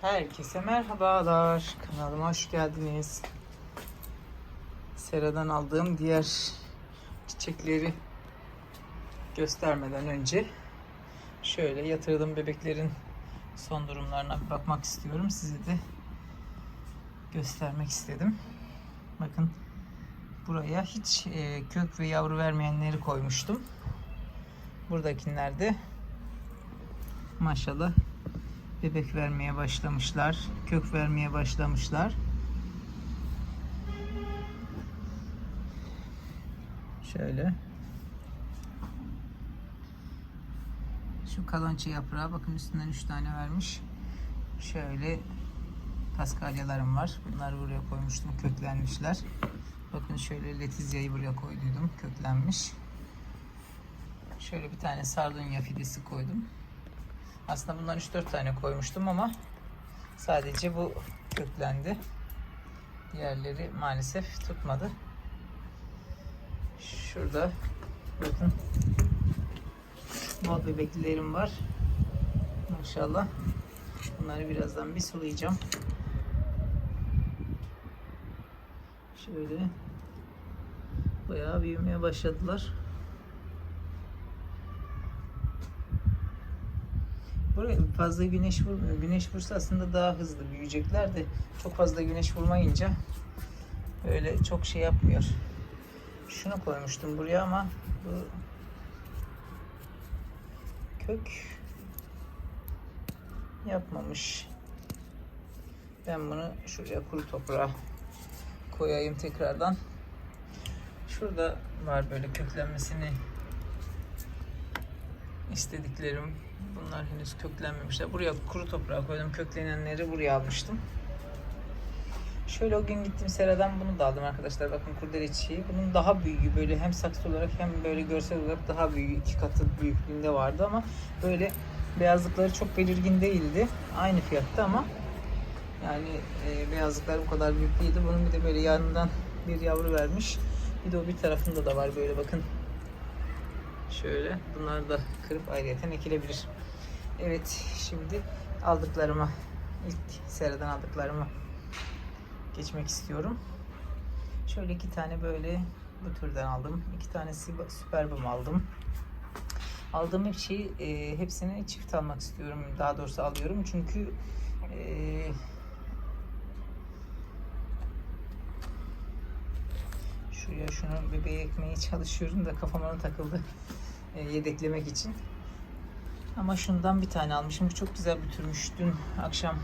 Herkese merhabalar. Kanalıma hoş geldiniz. Sera'dan aldığım diğer çiçekleri göstermeden önce şöyle yatırdığım bebeklerin son durumlarına bir bakmak istiyorum. Size de göstermek istedim. Bakın buraya hiç e, kök ve yavru vermeyenleri koymuştum. Buradakiler de maşallah bebek vermeye başlamışlar. Kök vermeye başlamışlar. Şöyle. Şu kalonçe yaprağı bakın üstünden 3 tane vermiş. Şöyle paskalyalarım var. Bunları buraya koymuştum. Köklenmişler. Bakın şöyle letizyayı buraya koyduydum. Köklenmiş. Şöyle bir tane sardunya fidesi koydum. Aslında bundan 3-4 tane koymuştum ama sadece bu köklendi. Diğerleri maalesef tutmadı. Şurada bakın mal bebeklerim var. Maşallah. Bunları birazdan bir sulayacağım. Şöyle bayağı büyümeye başladılar. Buraya fazla güneş vurmuyor. Güneş vursa aslında daha hızlı büyüyecekler de çok fazla güneş vurmayınca öyle çok şey yapmıyor. Şunu koymuştum buraya ama bu kök yapmamış. Ben bunu şuraya kuru toprağa koyayım tekrardan. Şurada var böyle köklenmesini istediklerim. Bunlar henüz köklenmemişler. Buraya kuru toprağa koydum. Köklenenleri buraya almıştım. Şöyle o gün gittim Sera'dan bunu da aldım arkadaşlar. Bakın kurdele çiçeği. Bunun daha büyüğü böyle hem saksı olarak hem böyle görsel olarak daha büyüğü. iki katı büyüklüğünde vardı ama böyle beyazlıkları çok belirgin değildi. Aynı fiyatta ama yani e, beyazlıklar bu kadar büyük değildi. Bunun bir de böyle yanından bir yavru vermiş. Bir de o bir tarafında da var böyle bakın. Şöyle bunları da kırıp ayrıyeten ekilebilir. Evet şimdi aldıklarıma ilk seriden aldıklarıma geçmek istiyorum. Şöyle iki tane böyle bu türden aldım. İki tane süperbum aldım. Aldığım hep şeyi e, hepsini çift almak istiyorum. Daha doğrusu alıyorum çünkü e, şuraya şunu bebeğe ekmeye çalışıyorum da kafama ona takıldı e, yedeklemek için. Ama şundan bir tane almışım. Bu çok güzel bütürmüş. Dün akşam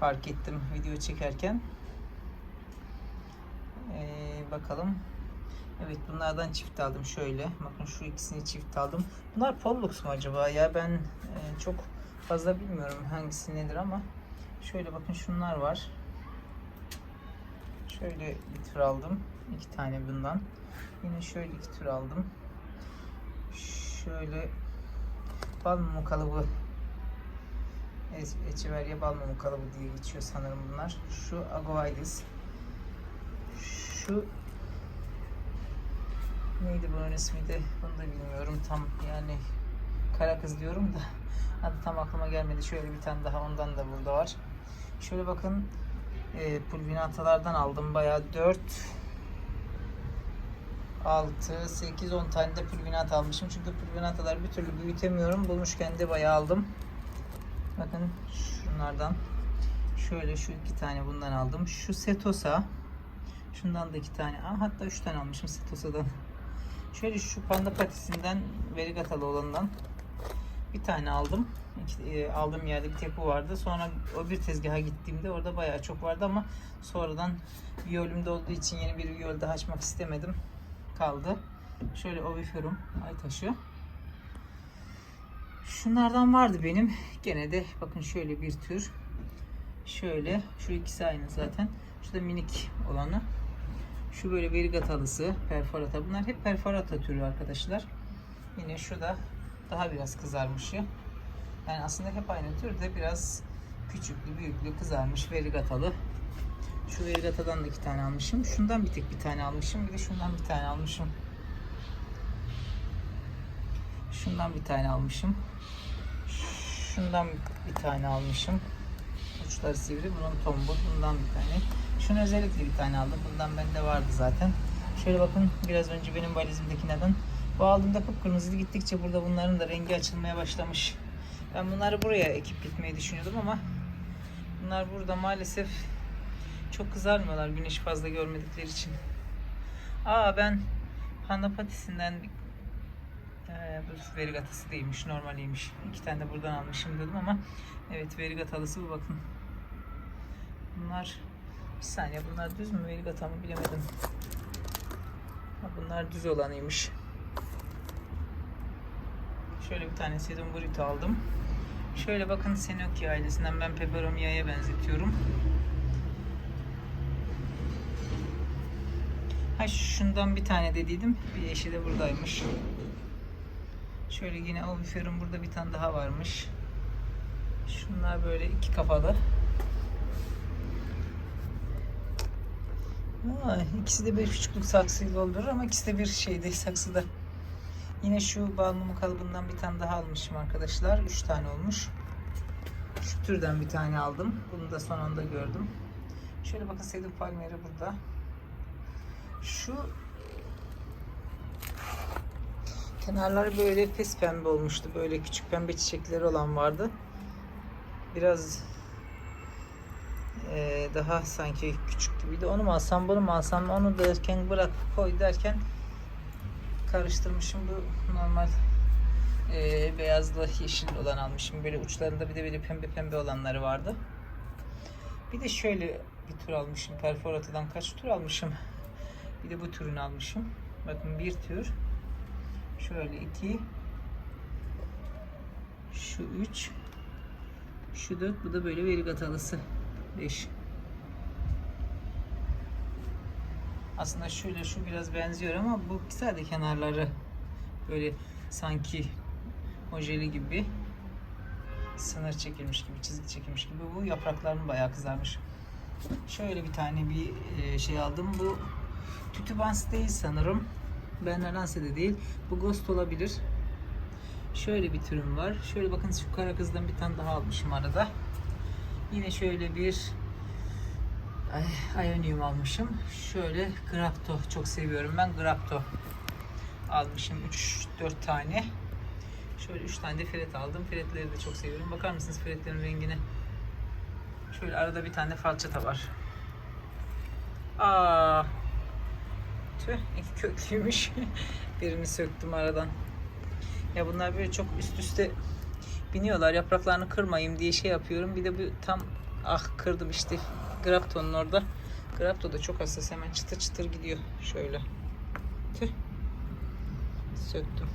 fark ettim video çekerken. Ee, bakalım. Evet bunlardan çift aldım şöyle. Bakın şu ikisini çift aldım. Bunlar Pollux mu acaba? Ya ben e, çok fazla bilmiyorum hangisi nedir ama şöyle bakın şunlar var. Şöyle bir tür aldım. İki tane bundan. Yine şöyle iki tür aldım. Şöyle bal mumu kalıbı Echeveria bal mumu kalıbı diye geçiyor sanırım bunlar. Şu Agoides. Şu neydi bunun ismi de bunu da bilmiyorum tam yani kara kız diyorum da adı tam aklıma gelmedi. Şöyle bir tane daha ondan da burada var. Şöyle bakın e, pulvinatalardan aldım. Bayağı 4 6 8 10 tane de pulvinat almışım. Çünkü pulvinatalar bir türlü büyütemiyorum. Bulmuşken de bayağı aldım. Bakın şunlardan şöyle şu iki tane bundan aldım. Şu Setosa şundan da iki tane. Aa, hatta üç tane almışım Setosa'dan. Şöyle şu panda patisinden verigatalı olanından bir tane aldım. İki, e, aldığım yerde bir tek bu vardı. Sonra o bir tezgaha gittiğimde orada bayağı çok vardı ama sonradan viyolümde olduğu için yeni bir viyol daha açmak istemedim. Kaldı. Şöyle oviferum ay taşı. Şunlardan vardı benim. Gene de bakın şöyle bir tür. Şöyle şu ikisi aynı zaten. Şu da minik olanı. Şu böyle verigatalısı, perforata. Bunlar hep perforata türü arkadaşlar. Yine şu da daha biraz kızarmışı. Yani aslında hep aynı türde biraz küçüklü, büyüklü, kızarmış verigatalı. Şu verigatadan da iki tane almışım. Şundan bir tek bir tane almışım. Bir de şundan bir tane almışım. Şundan bir tane almışım. Şundan bir tane almışım. uçları sivri. Bunun tombul. Bundan bir tane. Şunu özellikle bir tane aldım. Bundan bende vardı zaten. Şöyle bakın biraz önce benim valizimdekinden. Bu aldığımda kıpkırmızıydı. Gittikçe burada bunların da rengi açılmaya başlamış. Ben bunları buraya ekip gitmeyi düşünüyordum ama bunlar burada maalesef çok kızarmıyorlar güneşi fazla görmedikleri için. Aa ben panda patisinden bu verigatası değilmiş, normaliymiş. İki tane de buradan almışım dedim ama evet verigatalısı bu bakın. Bunlar bir saniye bunlar düz mü verigata mı bilemedim. Bunlar düz olanıymış. Şöyle bir tane sedum burrito aldım. Şöyle bakın Senoki ailesinden ben Peperomia'ya benzetiyorum. Ha şundan bir tane dediydim. Bir eşi de buradaymış. Şöyle yine oviferin burada bir tane daha varmış. Şunlar böyle iki kafalı. Aa, ikisi de bir küçüklük saksıyı doldurur ama ikisi de bir şeyde saksıda. Yine şu bal mumu kalıbından bir tane daha almışım arkadaşlar. Üç tane olmuş. Şu türden bir tane aldım. Bunu da son anda gördüm. Şöyle bakın Seydou Palmieri burada. Şu kenarları böyle pes pembe olmuştu. Böyle küçük pembe çiçekleri olan vardı. Biraz eee, daha sanki küçük gibiydi. Onu mu alsam bunu mu alsam onu derken bırak koy derken karıştırmışım. Bu normal eee beyazla yeşil olan almışım. Böyle uçlarında bir de böyle pembe pembe olanları vardı. Bir de şöyle bir tür almışım. Perforatı'dan kaç tür almışım. Bir de bu türünü almışım. Bakın bir tür. Şöyle iki. Şu üç. Şu dört. Bu da böyle verigatalısı. Beş. Aslında şöyle şu biraz benziyor ama bu sadece kenarları böyle sanki ojeli gibi sınır çekilmiş gibi, çizgi çekilmiş gibi. Bu yapraklarını bayağı kızarmış. Şöyle bir tane bir e, şey aldım. Bu tütübans değil sanırım. Bernaranse de değil. Bu Ghost olabilir. Şöyle bir türüm var. Şöyle bakın şu kara kızdan bir tane daha almışım arada. Yine şöyle bir Ionium almışım. Şöyle Grapto çok seviyorum ben. Grapto almışım 3-4 tane. Şöyle 3 tane de filet aldım. Filetleri de çok seviyorum. Bakar mısınız filetlerin rengine? Şöyle arada bir tane falçata var. Aa, tüh iki köklüymüş. Birini söktüm aradan. Ya bunlar böyle çok üst üste biniyorlar. Yapraklarını kırmayayım diye şey yapıyorum. Bir de bu tam ah kırdım işte. Grapto'nun orada. Grapto da çok hassas hemen çıtır çıtır gidiyor. Şöyle. Tüh. Söktüm.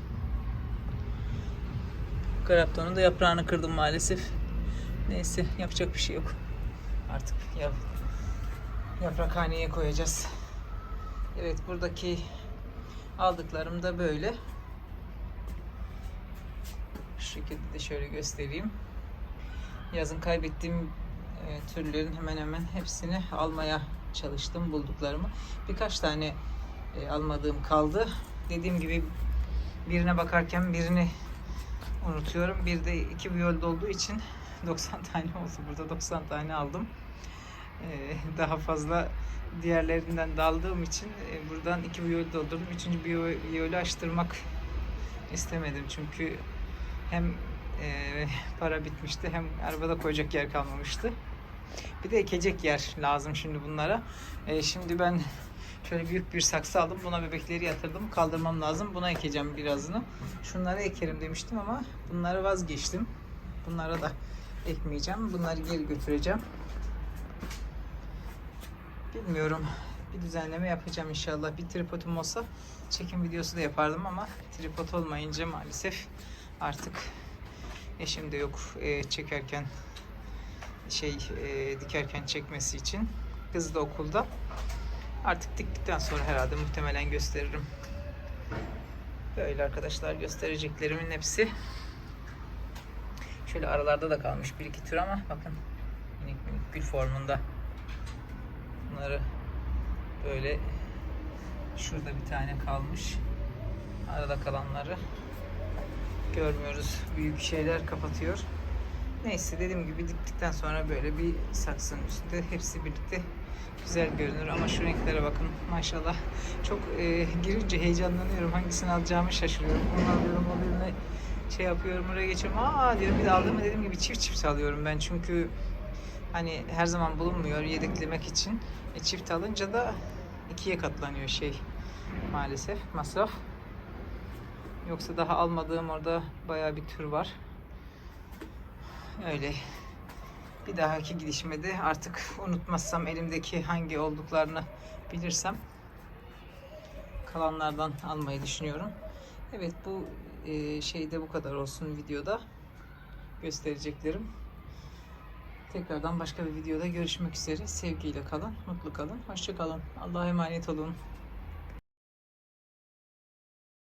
Grapto'nun da yaprağını kırdım maalesef. Neyse yapacak bir şey yok. Artık yap yaprakhaneye koyacağız. Evet buradaki aldıklarım da böyle. Şu şekilde de şöyle göstereyim. Yazın kaybettiğim e, türlerin hemen hemen hepsini almaya çalıştım bulduklarımı. Birkaç tane e, almadığım kaldı. Dediğim gibi birine bakarken birini unutuyorum. Bir de iki viyolda olduğu için 90 tane oldu. Burada 90 tane aldım. Ee, daha fazla diğerlerinden daldığım için e, buradan iki viyol doldurdum. Üçüncü bir viyolü açtırmak istemedim. Çünkü hem e, para bitmişti hem arabada koyacak yer kalmamıştı. Bir de ekecek yer lazım şimdi bunlara. E, şimdi ben şöyle büyük bir saksı aldım. Buna bebekleri yatırdım. Kaldırmam lazım. Buna ekeceğim birazını. Şunları ekerim demiştim ama bunları vazgeçtim. Bunlara da ekmeyeceğim. Bunları geri götüreceğim. Bilmiyorum. Bir düzenleme yapacağım inşallah. Bir tripodum olsa çekim videosu da yapardım ama tripod olmayınca maalesef artık eşim de yok e, çekerken şey e, dikerken çekmesi için. Kız da okulda. Artık diktikten sonra herhalde muhtemelen gösteririm. Böyle arkadaşlar göstereceklerimin hepsi. Şöyle aralarda da kalmış bir iki tür ama bakın minik minik gül formunda. Bunları böyle şurada bir tane kalmış. Arada kalanları görmüyoruz. Büyük şeyler kapatıyor. Neyse dediğim gibi diktikten sonra böyle bir saksının üstünde hepsi birlikte güzel görünür. Ama şu renklere bakın. Maşallah. Çok e, girince heyecanlanıyorum. Hangisini alacağımı şaşırıyorum. Onu alıyorum o birine şey yapıyorum oraya geçiyorum. Aa diyorum bir de aldığımı dediğim gibi çift çift alıyorum ben. Çünkü hani her zaman bulunmuyor yedeklemek için. E, çift alınca da ikiye katlanıyor şey maalesef masraf. Yoksa daha almadığım orada bayağı bir tür var. Öyle. Bir dahaki gidişime de artık unutmazsam elimdeki hangi olduklarını bilirsem kalanlardan almayı düşünüyorum. Evet bu e, şeyde bu kadar olsun videoda. Göstereceklerim. Tekrardan başka bir videoda görüşmek üzere. Sevgiyle kalın, mutlu kalın, hoşça kalın. Allah'a emanet olun.